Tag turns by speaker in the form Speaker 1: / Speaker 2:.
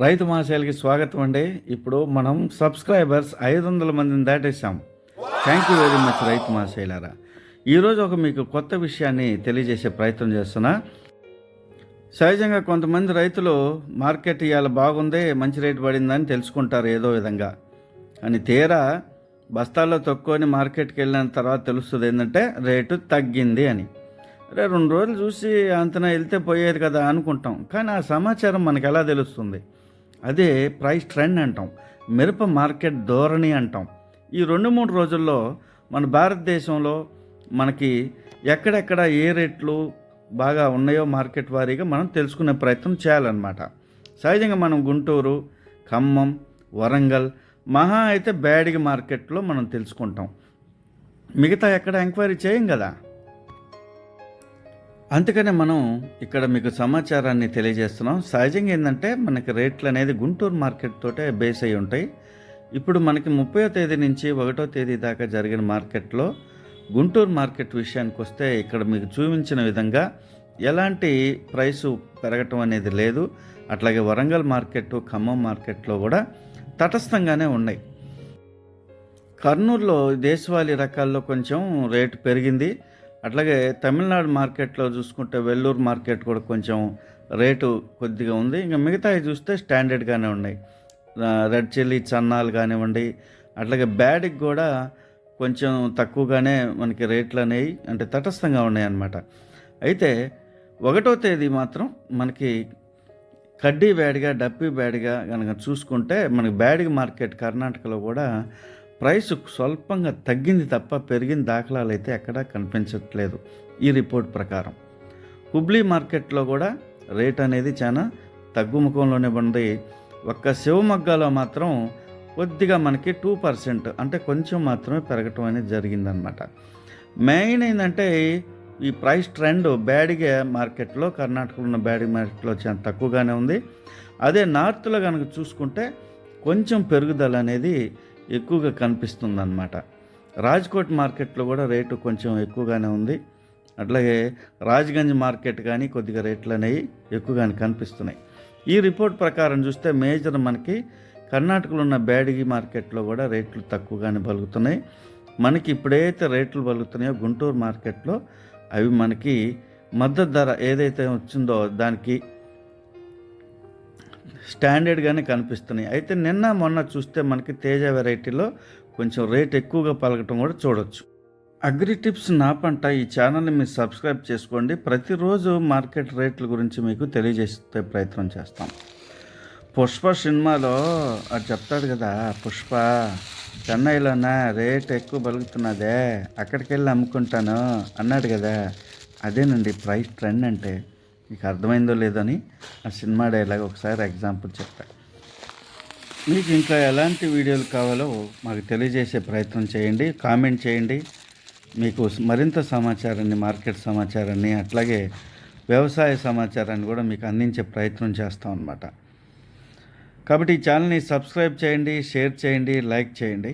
Speaker 1: రైతు మాసాలకి స్వాగతం అండి. ఇప్పుడు మనం సబ్స్క్రైబర్స్ ఐదు వందల మందిని దాటేసాం థ్యాంక్ యూ వెరీ మచ్ రైతు మహాశైలారా ఈరోజు ఒక మీకు కొత్త విషయాన్ని తెలియజేసే ప్రయత్నం చేస్తున్నా. సహజంగా కొంతమంది రైతులు మార్కెట్ ఇవాళ బాగుంది మంచి రేటు పడిందని తెలుసుకుంటారు ఏదో విధంగా. అని తీరా బస్తాల్లో తక్కువని మార్కెట్కి వెళ్ళిన తర్వాత తెలుస్తుంది ఏంటంటే రేటు తగ్గింది అని. అరే రెండు రోజులు చూసి అంతనా వెళ్తే పోయేది కదా అనుకుంటాం. కానీ ఆ సమాచారం మనకు ఎలా తెలుస్తుంది? అదే ప్రైస్ ట్రెండ్ అంటాం. మిరప మార్కెట్ ధోరణి అంటాం. ఈ రెండు మూడు రోజుల్లో మన భారతదేశంలో మనకి ఎక్కడెక్కడ ఏ రేట్లు బాగా ఉన్నాయో మార్కెట్ వారీగా మనం తెలుసుకునే ప్రయత్నం చేయాలన్నమాట. సహజంగా మనం గుంటూరు ఖమ్మం వరంగల్ మహా అయితే బ్యాడిగ మార్కెట్లో మనం తెలుసుకుంటాం. మిగతా ఎక్కడ ఎంక్వైరీ చేయం కదా? అందుకనే మనం ఇక్కడ మీకు సమాచారాన్ని తెలియజేస్తున్నాం. సహజంగా ఏంటంటే మనకి రేట్లు అనేది గుంటూరు మార్కెట్ తోటే బేస్ అయి ఉంటాయి. ఇప్పుడు మనకి ముప్పయో తేదీ నుంచి ఒకటో తేదీ దాకా జరిగిన మార్కెట్లో గుంటూరు మార్కెట్ విషయానికి వస్తే ఇక్కడ మీకు చూపించిన విధంగా ఎలాంటి ప్రైసు పెరగటం అనేది లేదు. అట్లాగే వరంగల్ మార్కెట్ ఖమ్మం మార్కెట్లో కూడా తటస్థంగానే ఉన్నాయి. కర్నూలులో దేశవాళీ రకాల్లో కొంచెం రేటు పెరిగింది. అట్లాగే తమిళనాడు మార్కెట్లో చూసుకుంటే వెల్లూరు మార్కెట్ కూడా కొంచెం రేటు కొద్దిగా ఉంది. ఇంకా మిగతావి చూస్తే స్టాండర్డ్గానే ఉన్నాయి. రెడ్ చిల్లీ చన్నాలు కానివ్వండి అట్లాగే బ్యాడ్కి కూడా కొంచెం తక్కువగానే మనకి రేట్లు అనేవి అంటే తటస్థంగా ఉన్నాయన్నమాట. అయితే ఒకటో తేదీ మాత్రం మనకి కడ్డీ బ్యాడ్గా డప్పీ బ్యాడ్గా కనుక చూసుకుంటే మనకి బ్యాడ్గా మార్కెట్ కర్ణాటకలో కూడా ప్రైస్ స్వల్పంగా తగ్గింది తప్ప పెరిగిన దాఖలాలు అయితే ఎక్కడా కనిపించట్లేదు ఈ రిపోర్ట్ ప్రకారం. హుబ్లీ మార్కెట్లో కూడా రేట్ అనేది చాలా తగ్గుముఖంలోనే ఉంది. ఒక్క శివమొగ్గలో మాత్రం కొద్దిగా మనకి టూ పర్సెంట్ అంటే కొంచెం మాత్రమే పెరగటం అనేది జరిగిందనమాట మెయిన్ ఏంటంటే ఈ ప్రైస్ ట్రెండ్ బ్యాడిగా మార్కెట్లో కర్ణాటకలో ఉన్న బ్యాడి మార్కెట్లో చాలా తక్కువగానే ఉంది. అదే నార్త్లో కనుక చూసుకుంటే కొంచెం పెరుగుదల అనేది ఎక్కువగా కనిపిస్తుందన్నమాట. రాజ్కోట్ మార్కెట్లో కూడా రేటు కొంచెం ఎక్కువగానే ఉంది. అట్లాగే రాజ్గంజ్ మార్కెట్ కానీ కొద్దిగా రేట్లు అనేవి ఎక్కువగానే కనిపిస్తున్నాయి. ఈ రిపోర్ట్ ప్రకారం చూస్తే మేజర్ మనకి కర్ణాటకలో ఉన్న బ్యాడిగి మార్కెట్లో కూడా రేట్లు తక్కువగానే పలుకుతున్నాయి. మనకి ఇప్పుడైతే రేట్లు పలుకుతున్నాయో గుంటూరు మార్కెట్లో అవి మనకి మద్దతు ధర ఏదైతే వచ్చిందో దానికి స్టాండర్డ్గానే కనిపిస్తున్నాయి. అయితే నిన్న మొన్న చూస్తే మనకి తేజ వెరైటీలో కొంచెం రేట్ ఎక్కువగా పలకటం కూడా చూడొచ్చు. అగ్రి టిప్స్ నా పంట ఈ ఛానల్ని మీరు సబ్స్క్రైబ్ చేసుకోండి. ప్రతిరోజు మార్కెట్ రేట్ల గురించి మీకు తెలియజేసే ప్రయత్నం చేస్తాం. పుష్ప సినిమాలో అది చెప్తాడు కదా పుష్ప చెన్నైలోనా? రేట్ ఎక్కువ పలుకుతున్నదే అక్కడికి వెళ్ళి అమ్ముకుంటాను అన్నాడు కదా. అదేనండి ప్రైస్ ట్రెండ్ అంటే. మీకు అర్థమైందో లేదని ఆ సినిమా డైలాగ్ ఒకసారి ఎగ్జాంపుల్ చెప్పా మీకు ఇంకా ఎలాంటి వీడియోలు కావాలో మాకు తెలియజేసే ప్రయత్నం చేయండి కామెంట్ చేయండి. మీకు మరింత సమాచారాన్ని మార్కెట్ సమాచారాన్ని అట్లాగే వ్యవసాయ సమాచారాన్ని కూడా మీకు అందించే ప్రయత్నం చేస్తాం అన్నమాట. కాబట్టి ఈ ఛానల్ని సబ్స్క్రైబ్ చేయండి షేర్ చేయండి లైక్ చేయండి.